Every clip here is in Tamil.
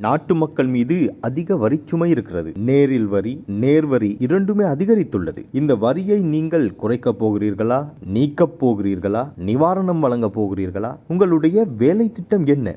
நாட்டு மக்கள் மீது அதிக வரிச்சுமை இருக்கிறது. நேரில் வரி நேர்வரி இரண்டுமே அதிகரித்துள்ளது. இந்த வரியை நீங்கள் குறைக்கப் போகிறீர்களா? நீக்கப் போகிறீர்களா? நிவாரணம் வழங்கப் போகிறீர்களா? உங்களுடைய வேலை திட்டம் என்ன?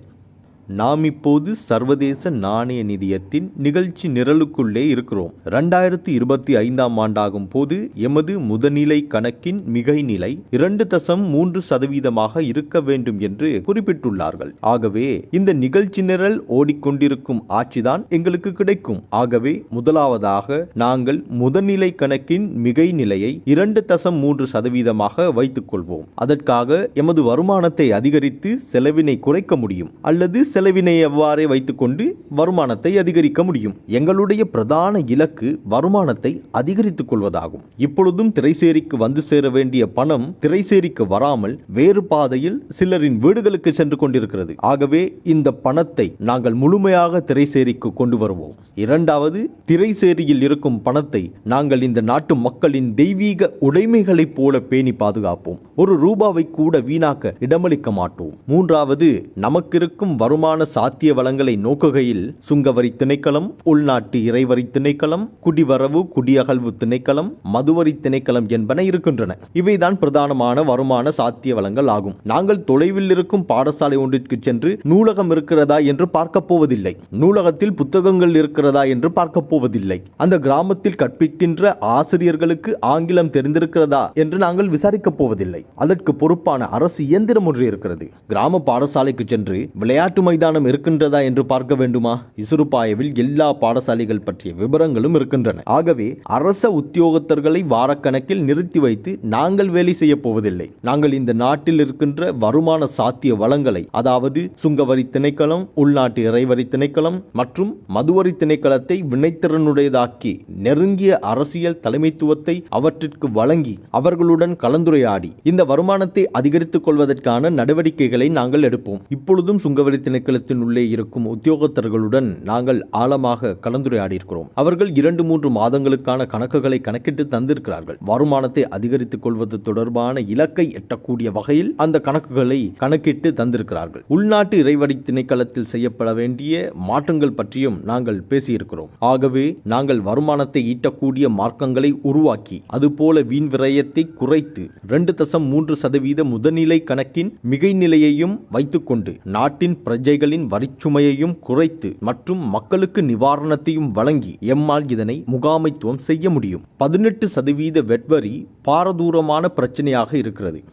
நாம் இப்போது சர்வதேச நாணய நிதியத்தின் நிகழ்ச்சி நிரலுக்குள்ளே இருக்கிறோம். இரண்டாயிரத்தி இருபத்தி ஐந்தாம் ஆண்டாகும் போது எமது முதநிலை கணக்கின் மிகை நிலை இரண்டு தசம் மூன்று சதவீதமாக இருக்க வேண்டும் என்று குறிப்பிட்டுள்ளார்கள். ஆகவே இந்த நிகழ்ச்சி நிரல் ஓடிக்கொண்டிருக்கும் ஆட்சிதான் எங்களுக்கு கிடைக்கும். ஆகவே முதலாவதாக நாங்கள் முதநிலை கணக்கின் மிகை நிலையை இரண்டு தசம் மூன்று சதவீதமாக வைத்துக் கொள்வோம் அதற்காக எமது வருமானத்தை அதிகரித்து செலவினை குறைக்க முடியும். அல்லது செலவினை எவ்வாறே வைத்துக்கொண்டு வருமானத்தை அதிகரிக்க முடியும். எங்களுடைய பிரதான இலக்கு வருமானத்தை அதிகரித்துக் கொள்வதாகும். இப்பொழுதும் திரைசேரிக்கு வந்து சேர வேண்டிய பணம் திரைசேரிக்கு வராமல் வேறு பாதையில் சிலரின் வீடுகளுக்கு சென்று கொண்டிருக்கிறது. ஆகவே இந்த பணத்தை நாங்கள் முழுமையாக திரைசேரிக்கு கொண்டு வருவோம். இரண்டாவது திரைசேரியில் இருக்கும் பணத்தை நாங்கள் இந்த நாட்டு மக்களின் தெய்வீக உடைமைகளைப் போல பேணி பாதுகாப்போம். ஒரு ரூபாவை கூட வீணாக்க இடமளிக்க மாட்டோம். மூன்றாவது நமக்கிருக்கும் வருமான சாத்திய வளங்களை நோக்குகையில் சுங்கவரி திணைக்களம் உள்நாட்டு இறைவரி திணைக்களம் குடிவரவு குடியகழ்வு திணைக்களம் மதுவரி திணைக்களம் என்பன இருக்கின்றன. இவைதான் பிரதானமான வருமான சாத்திய வளங்கள் ஆகும். நாங்கள் தொலைவில் இருக்கும் பாடசாலை ஒன்றிற்கு சென்று நூலகம் இருக்கிறதா என்று பார்க்க போவதில்லை. நூலகத்தில் புத்தகங்கள் இருக்கிறதா என்று பார்க்க போவதில்லை. அந்த கிராமத்தில் கற்பிக்கின்ற ஆசிரியர்களுக்கு ஆங்கிலம் தெரிந்திருக்கிறதா என்று நாங்கள் விசாரிக்கப் போவதில்லை. அதற்கு பொறுப்பான அரசு இயந்திரம் ஒன்று இருக்கிறது. கிராம பாடசாலைக்கு சென்று விளையாட்டு மைதானம் இருக்கின்றதா என்று பார்க்க வேண்டுமா? இசுருப்பாயவில் எல்லா பாடசாலைகள் பற்றிய விவரங்களும் இருக்கின்றன. ஆகவே அரச உத்தியோகத்தர்களை வாரக்கணக்கில் நிறுத்தி வைத்து நாங்கள் வேலை செய்ய போவதில்லை. நாங்கள் இந்த நாட்டில் இருக்கின்ற வருமான சாத்திய வளங்களை அதாவது சுங்கவரி திணைக்களம் உள்நாட்டு இறைவரி திணைக்களம் மற்றும் மதுவரி திணைக்களத்தை வினைத்திறனுடையதாக்கி நெருங்கிய அரசியல் தலைமைத்துவத்தை அவற்றிற்கு வழங்கி அவர்களுடன் கலந்துரையாடி இந்த வருமானத்தை அதிகரித்துக் கொள்வதற்கான நடவடிக்கைகளை நாங்கள் எடுப்போம். இப்பொழுதும் சுங்கவரி திணைக்களத்தின் உள்ளே இருக்கும் உத்தியோகத்தர்களுடன் நாங்கள் ஆழமாக கலந்துரையாடி இருக்கிறோம் அவர்கள் இரண்டு மூன்று மாதங்களுக்கான கணக்குகளை கணக்கிட்டு தந்திருக்கிறார்கள். வருமானத்தை அதிகரித்துக் கொள்வது தொடர்பான இலக்கை எட்டக்கூடிய வகையில் அந்த கணக்குகளை கணக்கிட்டு தந்திருக்கிறார்கள். உள்நாட்டு இறைவரி திணைக்களத்தில் செய்யப்பட வேண்டிய மாற்றங்கள் பற்றியும் நாங்கள் பேசியிருக்கிறோம். ஆகவே நாங்கள் வருமானத்தை ஈட்டக்கூடிய மார்க்கங்களை உருவாக்கி அதுபோல வீண் விரயத்தை குறைத்து ரெண்டு தசம் மூன்று சதவீத முதநிலை கணக்கின் மிகை நிலையையும் வைத்துக்கொண்டு நாட்டின் பிரஜை பிரஜைகளின் வரிச்சுமையையும் குறைத்து மற்றும் மக்களுக்கு நிவாரணத்தையும் வழங்கி எம்மால் இதனை முகாமைத்துவம் செய்ய முடியும். பதினெட்டு சதவீத வெட்வரி பாரதூரமான பிரச்சனையாக இருக்கிறது.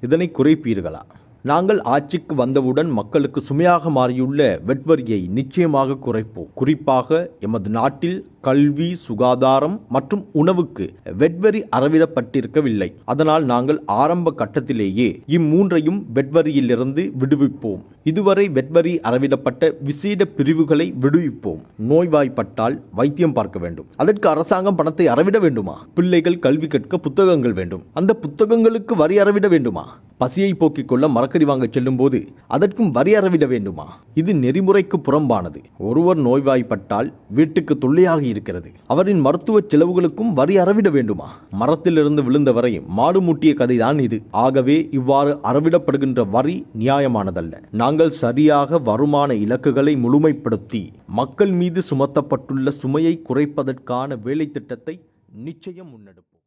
இதனை குறைப்பீர்களா? நாங்கள் ஆட்சிக்கு வந்தவுடன் மக்களுக்கு சுமையாக மாறியுள்ள வெட்வரியை நிச்சயமாக குறைப்போம். குறிப்பாக எமது நாட்டில் கல்வி சுகாதாரம் மற்றும் உணவுக்கு வெட்வரி அறவிடப்பட்டிருக்கவில்லை. அதனால் நாங்கள் ஆரம்ப கட்டத்திலேயே இம்மூன்றையும் வெட்வரியிலிருந்து விடுவிப்போம். இதுவரை வெட்வரி அறவிடப்பட்ட விசேட பிரிவுகளை விடுவிப்போம். நோய்வாய்ப்பட்டால் வைத்தியம் பார்க்க வேண்டும். அதற்கு அரசாங்கம் பணத்தை அறவிட வேண்டுமா? பிள்ளைகள் கல்வி கற்க புத்தகங்கள் வேண்டும். அந்த புத்தகங்களுக்கு வரி அறவிட வேண்டுமா? பசியை போக்கிக் கொள்ள மரக்கறி வாங்க செல்லும் போது அதற்கும் வரி அறவிட வேண்டுமா? இது நெறிமுறைக்கு புறம்பானது. ஒருவர் நோய்வாய்ப்பட்டால் வீட்டுக்கு தொல்லையாக இருக்கிறது. அவரின் மருத்துவ செலவுகளுக்கும் வரி அறவிட வேண்டுமா? மரத்திலிருந்து விழுந்தவரை மாடு மூட்டிய கதைதான் இது. ஆகவே இவ்வாறு அறவிடப்படுகின்ற வரி நியாயமானதல்ல. நாங்கள் சரியாக வருமான இலக்குகளை முழுமைப்படுத்தி மக்கள் மீது சுமத்தப்பட்டுள்ள சுமையை குறைப்பதற்கான வேலை திட்டத்தை நிச்சயம் முன்னெடுப்போம்.